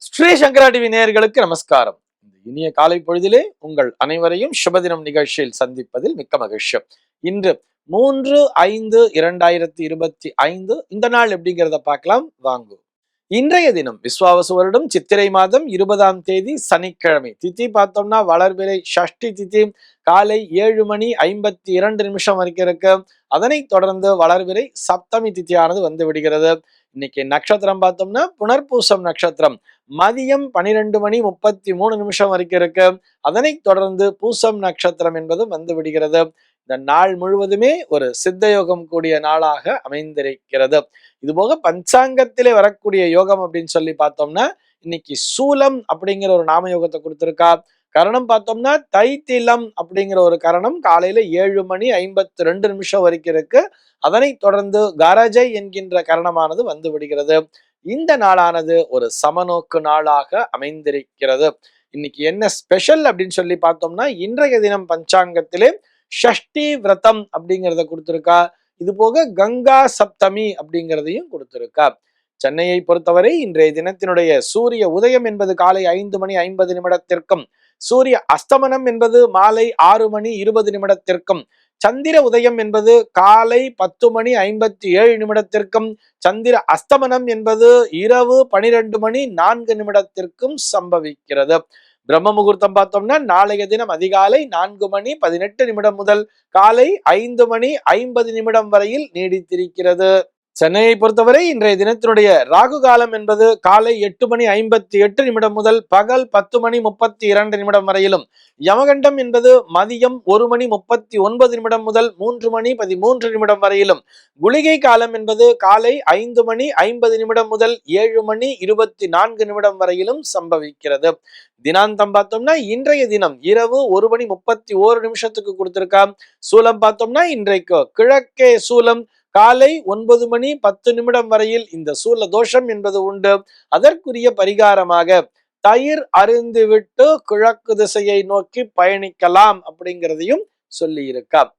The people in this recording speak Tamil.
ஸ்ரீ சங்கரா டிவி நேயர்களுக்கு நமஸ்காரம். இந்த இனிய காலை பொழுதிலே உங்கள் அனைவரையும் சுபதினம் நிகழ்ச்சியில் சந்திப்பதில் மிக்க மகிழ்ச்சி. இன்று மூன்று ஐந்து இரண்டாயிரத்தி இருபத்தி ஐந்து இந்த நாள் எப்படிங்கிறத பார்க்கலாம். வாங்கு. இன்றைய தினம் விஸ்வாவசு வருடம் சித்திரை மாதம் இருபதாம் தேதி சனிக்கிழமை. திதி பார்த்தோம்னா வளர்பிறை ஷஷ்டி திதி காலை ஏழு மணி ஐம்பத்தி இரண்டு நிமிஷம் வரைக்கும் இருக்கு. அதனைத் தொடர்ந்து வளர்பிறை சப்தமி திதியானது வந்து விடுகிறது. இன்னைக்கு நட்சத்திரம் பார்த்தோம்னா புனர்பூசம் நட்சத்திரம். மதியம் பனிரெண்டு மணி முப்பத்தி மூணு நிமிஷம் வரைக்கும் இருக்கு. அதனைத் தொடர்ந்து பூசம் நட்சத்திரம் என்பது வந்து விடுகிறது. இந்த நாள் முழுவதுமே ஒரு சித்த யோகம் கூடிய நாளாக அமைந்திருக்கிறது. இது போக பஞ்சாங்கத்திலே வரக்கூடிய யோகம் அப்படின்னு சொல்லி பார்த்தோம்னா இன்னைக்கு சூலம் அப்படிங்கிற ஒரு நாம யோகத்தை கொடுத்துருக்கா. கரணம் பார்த்தோம்னா தைத்திலம் அப்படிங்கிற ஒரு கரணம் காலையில ஏழு மணி ஐம்பத்தி ரெண்டு நிமிஷம் வரைக்கும் இருக்கு. அதனை தொடர்ந்து கரஜை என்கின்ற கரணமானது வந்து விடுகிறது. இந்த நாளானது ஒரு சமநோக்கு நாளாக அமைந்திருக்கிறது. இன்னைக்கு என்ன ஸ்பெஷல் அப்படின்னு சொல்லி பார்த்தோம்னா இன்றைய தினம் பஞ்சாங்கத்திலே ஷஷ்டி விரதம் அப்படிங்கிறத கொடுத்துருக்கா. இது போக கங்கா சப்தமி அப்படிங்கிறதையும் கொடுத்துருக்கா. சென்னையை பொறுத்தவரை இன்றைய தினத்தினுடைய சூரிய உதயம் என்பது காலை ஐந்து மணி ஐம்பது நிமிடத்திற்கும் சூரிய அஸ்தமனம் என்பது மாலை ஆறு மணி இருபது நிமிடத்திற்கும் சந்திர உதயம் என்பது காலை பத்து மணி ஐம்பத்தி ஏழு நிமிடத்திற்கும் சந்திர அஸ்தமனம் என்பது இரவு பனிரெண்டு மணி நான்கு நிமிடத்திற்கும் சம்பவிக்கிறது. பிரம்ம முகூர்த்தம் பார்த்தோம்னா நாளைய தினம் அதிகாலை நான்கு மணி பதினெட்டு நிமிடம் முதல் காலை ஐந்து மணி ஐம்பது நிமிடம் வரையில் நீடித்திருக்கிறது. சென்னையை பொறுத்தவரை இன்றைய தினத்தினுடைய ராகு காலம் என்பது காலை எட்டு மணி ஐம்பத்தி எட்டு நிமிடம் முதல் பகல் பத்து மணி முப்பத்தி இரண்டு நிமிடம் வரையிலும். யமகண்டம் என்பது மதியம் ஒரு மணி முப்பத்தி ஒன்பது நிமிடம் முதல் மூன்று மணி பதிமூன்று நிமிடம் வரையிலும். குளிகை காலம் என்பது காலை ஐந்து மணி ஐம்பது நிமிடம் முதல் ஏழு மணி இருபத்தி நான்கு நிமிடம் வரையிலும் சம்பவிக்கிறது. தினாந்தம் பார்த்தோம்னா இன்றைய தினம் இரவு ஒரு மணி முப்பத்தி ஓரு நிமிஷத்துக்கு கொடுத்திருக்கா சூலம் பார்த்தோம்னா இன்றைக்கு கிழக்கே சூலம் காலை ஒன்பது மணி பத்து நிமிடம் வரையில் இந்த சூல தோஷம் என்பது உண்டு. அதற்குரிய பரிகாரமாக தயிர் அருந்து விட்டு கிழக்கு திசையை நோக்கி பயணிக்கலாம் அப்படிங்கிறதையும் சொல்லி இருக்கார்